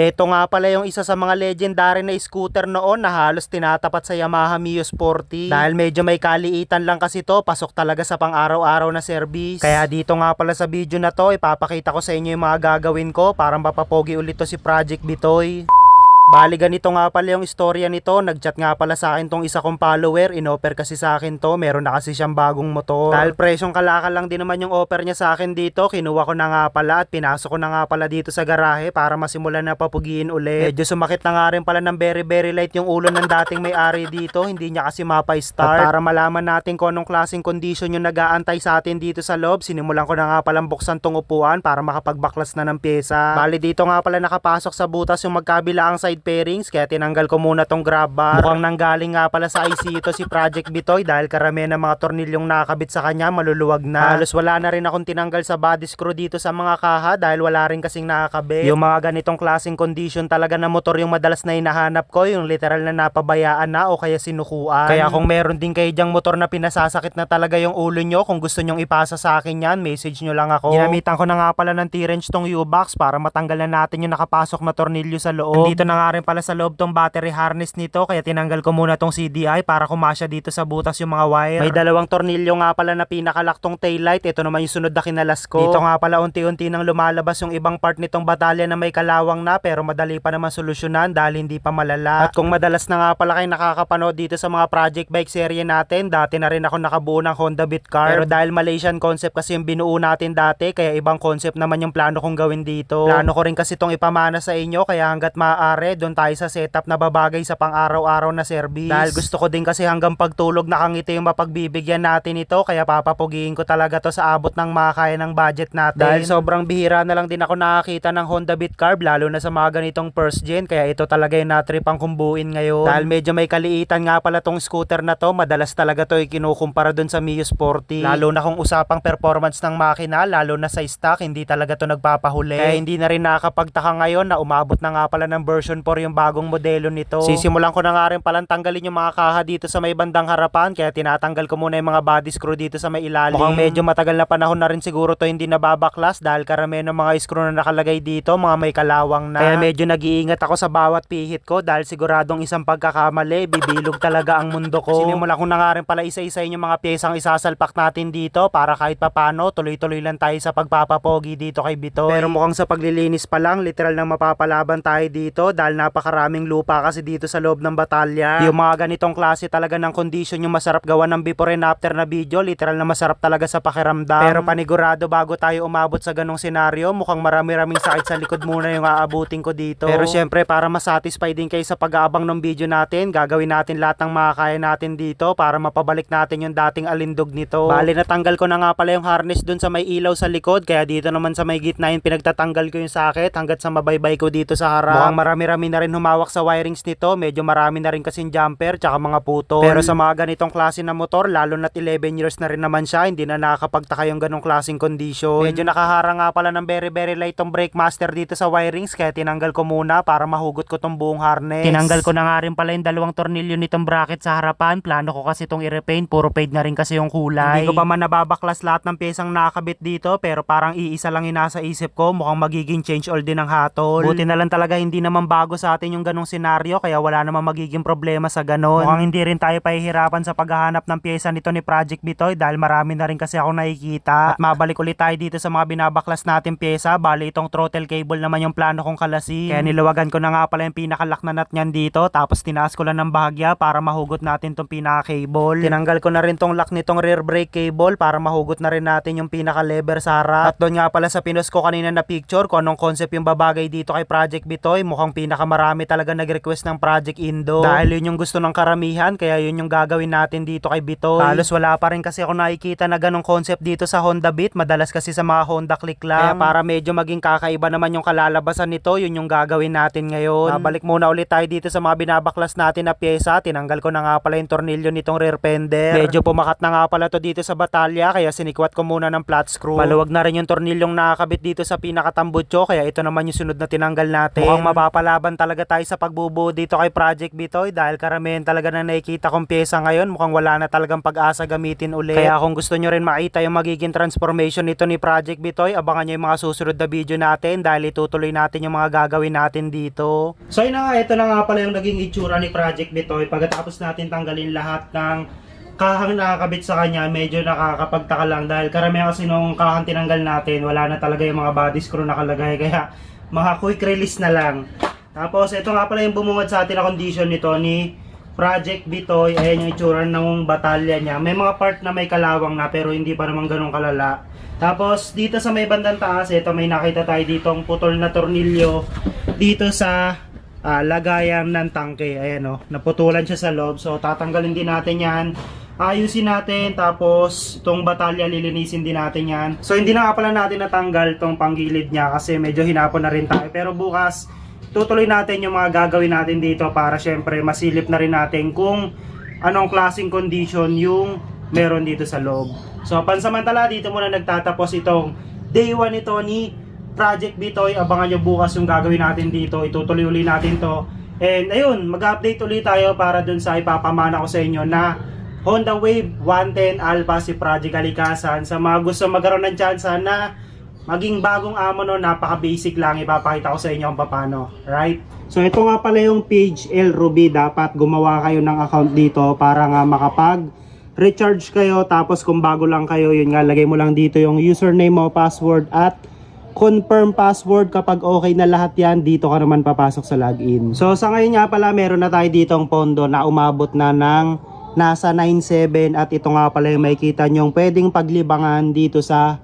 Ito nga pala yung isa sa mga legendary na scooter noon na halos tinatapat sa Yamaha Mio Sporty. Dahil medyo may kaliitan lang kasi to, pasok talaga sa pang-araw-araw na service. Kaya dito nga pala sa video na to, ipapakita ko sa inyo yung mga gagawin ko para mapapogi ulit to si Project Bitoy. Bali ganito nga pala yung istorya nito. Nagchat nga pala sa akin tong isa kong follower. Inoffer kasi sa akin to. Meron na kasi siyang bagong motor. Dahil presyong kalakal lang din naman yung offer niya sa akin dito. Kinuha ko na nga pala at pinasok ko na nga pala dito sa garahe para masimulan na papugiin ulit. Medyo sumakit na nga rin pala ng very very light yung ulo ng dating may-ari dito. Hindi niya kasi mapa-start. At para malaman natin kung anong klaseng condition yung nag-aantay sa atin dito sa loob, sinimulan ko na nga palang buksan tong upuan para makapagbaklas na ng pyesa. Bali dito nga pala nakapasok sa butas yung magkabilaang side pairings kaya tinanggal ko muna tong grab bar. Mukhang nanggaling nga pala sa IC ito si Project Bitoy dahil karamihan ng mga tornilyong nakakabit sa kanya maluluwag na. Halos wala na rin akong tinanggal sa body screw dito sa mga kaha dahil wala rin kasing nakakabit. Yung mga ganitong klaseng condition talaga na motor yung madalas na hinahanap ko yung literal na napabayaan na o kaya sinukuan. Kaya kung meron din kayo dyang motor na pinasasakit na talaga yung ulo nyo kung gusto nyong ipasa sa akin yan message nyo lang ako. Ginamitan ko na nga pala ng T-wrench tong U-box para matanggal na natin yung nakapasok na tornilyo sa loob. Dito na nga rin pala sa loob tong battery harness nito kaya tinanggal ko muna tong CDI para kumasya dito sa butas yung mga wire. May dalawang tornilyo nga pala na pinakalock tong taillight. Ito naman yung sunod na kinalas ko. Dito nga pala unti-unti nang lumalabas yung ibang part nitong batalya na may kalawang na pero madali pa naman solusyonan dahil hindi pa malala. At kung madalas na nga pala kayo nakakapanood dito sa mga project bike serye natin, dati na rin ako nakabuo ng Honda Beat Car. Pero dahil Malaysian concept kasi yung binuo natin dati, kaya ibang concept naman yung plano kong gawin dito. Plano ko rin kasi itong ipamana sa inyo, kaya hanggat maaari, doon tayo sa setup na babagay sa pang-araw-araw na service. Dahil gusto ko din kasi hanggang pagtulog nakangiti yung mapagbibigyan natin ito, kaya papapugiin ko talaga to sa abot ng makakaya ng budget natin. Dahil sobrang bihira na lang din ako nakakita ng Honda Beat Carb, lalo na sa mga ganitong first gen, kaya ito talaga yung natripang kumbuin ngayon. Dahil medyo may kaliitan nga pala tong scooter na to, madalas talaga to ikinukumpara dun sa Mio Sporty. Lalo na kung usapang performance ng makina, lalo na sa stock, hindi talaga to nagpapahuli. Kaya hindi na rin nakakapagtaka ngayon na umabot na nga pala ng version 4 yung bagong modelo nito. Sisimulan ko na nga rin palang tanggalin yung mga kaha dito sa may bandang harapan, kaya tinatanggal ko muna yung mga body screw dito sa may ilalim. Mukhang medyo matagal na panahon na rin siguro to hindi nababaklas dahil karamihan ng mga screw na nakalagay dito, mga may kalawang na. Kaya medyo nag-iingat ako sa bawat pihit ko dahil siguradong isang pagkakamali, bibilog talaga ang mundo ko. Sinimulan ko na nga rin pala isa-isayin yung mga pyesang isasalpak natin dito para kahit papano tuloy-tuloy lang tayo sa pagpapapogi dito kay Bitoy. Pero mukhang sa paglilinis pa lang, literal nang mapapalaban tayo dito dahil napakaraming lupa kasi dito sa loob ng batalya. Yung mga ganitong klase talaga ng condition yung masarap gawa ng before and after na video, literal na masarap talaga sa pakiramdam. Pero panigurado bago tayo umabot sa ganong senaryo, mukhang marami-raming sakit sa likod muna yung aabutin ko dito. Pero syempre para masatisfy din kayo sa pag-aabang ng video natin, gagawin natin lahat ng makakaya natin dito para mapabalik natin yung dating alindog nito. Bali natanggal ko na nga pala yung harness dun sa may ilaw sa likod, kaya dito naman sa may gitna yung pinagtatanggal ko yung sakit hanggat sa mabaybay ko dito sa harap. Mukhang marami-rami na rin humawak sa wirings nito, medyo marami na rin kasing jumper tsaka mga putol. Pero sa mga ganitong klase na motor, lalo na't 11 years na rin naman siya, hindi na nakakapagtaka yung ganong klaseng condition. Medyo nakahara nga pala ng very very light tong brake master dito sa wirings, kaya tinanggal ko muna para mahugot ko tong buong harness. Tinanggal ko na nga rin pala yung dalawang tornilyo nitong bracket sa harapan, plano ko kasi tong i-repaint, puro fade na rin kasi yung kulay. Hindi ko pa man nababaklas lahat ng pyesang nakakabit dito, pero parang iisa lang yung nasa isip ko, mukhang magiging change all din ng hatol. Buti na lang talaga hindi naman bago sa atin yung ganong senaryo, kaya wala namang magiging problema sa ganon. Mukhang hindi rin tayo pahihirapan sa paghahanap ng pyesa nito ni Project Bitoy dahil marami na rin kasi ako nakikita. At mabalik ulit tayo dito sa mga binabaklas natin pyesa, bali itong throttle cable naman yung plano kong kalasin. Kaya niluwagan ko na nga pala yung pinakalock na nut niyan dito, tapos tinaas ko lang ng bahagya para mahugot natin tong pinaka-cable. Tinanggal ko na rin tong lock nitong rear brake cable para mahugot na rin natin yung pinaka-lever sa harap. At doon nga pala sa pinos ko kanina na picture kung anong concept yung babagay dito kay Project Bitoy, mukhang pinakamarami talaga nag-request ng Project Indo. Dahil yun yung gusto ng karamihan, kaya yun yung gagawin natin dito kay Bitoy. Halos wala pa rin kasi ako nakikita na ganong concept dito sa Honda Beat, madalas kasi sa mga Honda Click lang. Kaya para medyo maging kakaiba naman yung kalalabasan nito, yun yung gagawin natin ngayon. Babalik muna ulit tayo dito sa mga binabaklas natin na pyesa. Tinanggal ko na nga pala yung tornilyo nitong rear fender. Medyo pumakat na nga pala to dito sa batalya, kaya sinikwat ko muna ng flat screw. Maluwag na rin yung tornilyong nakakabit dito sa pinakatambutso, kaya ito naman yung sunod na tinanggal natin. Mukhang mapapalaban lumalaban talaga tayo sa pagbubuo dito kay Project Bitoy dahil karamihan talaga na nakikita kong pyesa ngayon mukhang wala na talagang pag-asa gamitin ulit. Kaya kung gusto nyo rin makita yung magiging transformation nito ni Project Bitoy, abangan nyo yung mga susunod na video natin dahil itutuloy natin yung mga gagawin natin dito. So yun na nga, ito na nga pala yung naging itsura ni Project Bitoy pagkatapos natin tanggalin lahat ng kahang nakakabit sa kanya, medyo nakakapagtaka lang dahil karamihan kasi nung kahang tinanggal natin, wala na talaga yung mga body screw nakalagay kaya mga quick release na lang. Tapos ito nga pala yung bumungad sa atin na condition nito ni Project Bitoy. Ayan yung itsura ng batalya niya. May mga part na may kalawang na pero hindi pa naman ganun kalala. Tapos dito sa may bandang taas, ito may nakita tayo ditong putol na tornilyo dito sa ah, lagayan ng tangke. Ayan o, naputulan siya sa loob. So tatanggalin din natin yan. Ayusin natin, tapos itong batalya lilinisin din natin yan. So hindi na nga pala natin natanggal itong panggilid niya kasi medyo hinapon na rin tayo. Pero bukas, tutuloy natin yung mga gagawin natin dito para syempre masilip na rin natin kung anong klaseng condition yung meron dito sa loob. So pansamantala dito muna nagtatapos itong day 1 ito ni Project Bitoy. Abangan nyo bukas yung gagawin natin dito. Itutuloy uli natin to. And ayun, mag-update ulit tayo para dun sa ipapamana ko sa inyo na Honda Wave 110 Alpha si Project Kalikasan. Sa mga gusto magkaroon ng chance na maging bagong amo no, napaka-basic lang. Ipapakita ko sa inyo kung paano. Right? So ito nga pala yung page L Ruby. Dapat gumawa kayo ng account dito para nga makapag recharge kayo. Tapos kung bago lang kayo, yun nga, lagay mo lang dito yung username mo, password at confirm password kapag okay na lahat yan dito ka naman papasok sa login so sa ngayon nga pala meron na tayo ditong pondo na umabot na ng nasa 9.7 at ito nga pala yung makikita nyong pwedeng paglibangan dito sa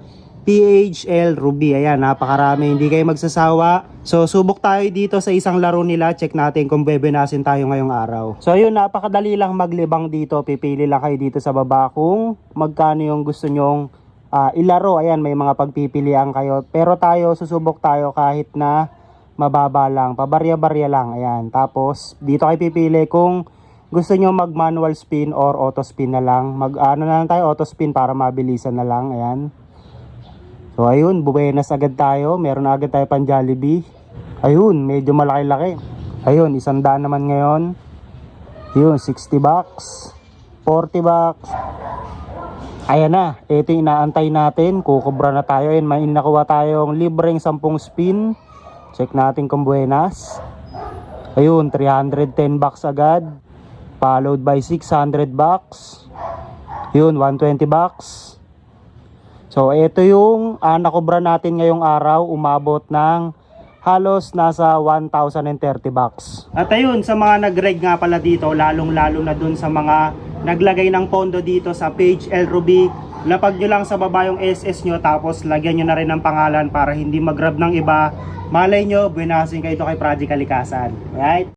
PHL Ruby. Ayan, napakarami. Hindi kayo magsasawa. So, subok tayo dito sa isang laro nila. Check natin kung bebenasin tayo ngayong araw. So, yun, napakadali lang maglibang dito. Pipili lang kayo dito sa baba kung magkano yung gusto nyong ah, ilaro. Ayan, may mga pagpipilian kayo. Pero tayo, susubok tayo kahit na mababa lang. Pabarya-barya lang. Ayan. Tapos, dito kayo pipili kung gusto nyo mag manual spin or auto spin na lang. Mag ano na lang tayo, auto spin para mabilisan na lang. Ayan. So ayun, buwenas agad tayo. Meron agad tayo pang Jollibee. Ayun, medyo malaki-laki. Ayun, isang daan naman ngayon. Yun, 60 bucks. 40 bucks. Ayan na, ito yung inaantay natin. Kukubra na tayo. Ayun, may nakuha tayong libreng 10 spin. Check natin kung buenas. Ayun, 310 bucks agad. Followed by 600 bucks. Yun, 120 bucks. So, ito yung uh, nakubra natin ngayong araw. Umabot ng halos nasa 1,030 bucks. At ayun, sa mga nag-reg nga pala dito, lalong-lalo na dun sa mga naglagay ng pondo dito sa page El Ruby, lapag nyo lang sa baba yung SS nyo tapos lagyan nyo na rin ng pangalan para hindi mag-grab ng iba. Malay nyo, buwinasin kayo ito kay Project Kalikasan. Right?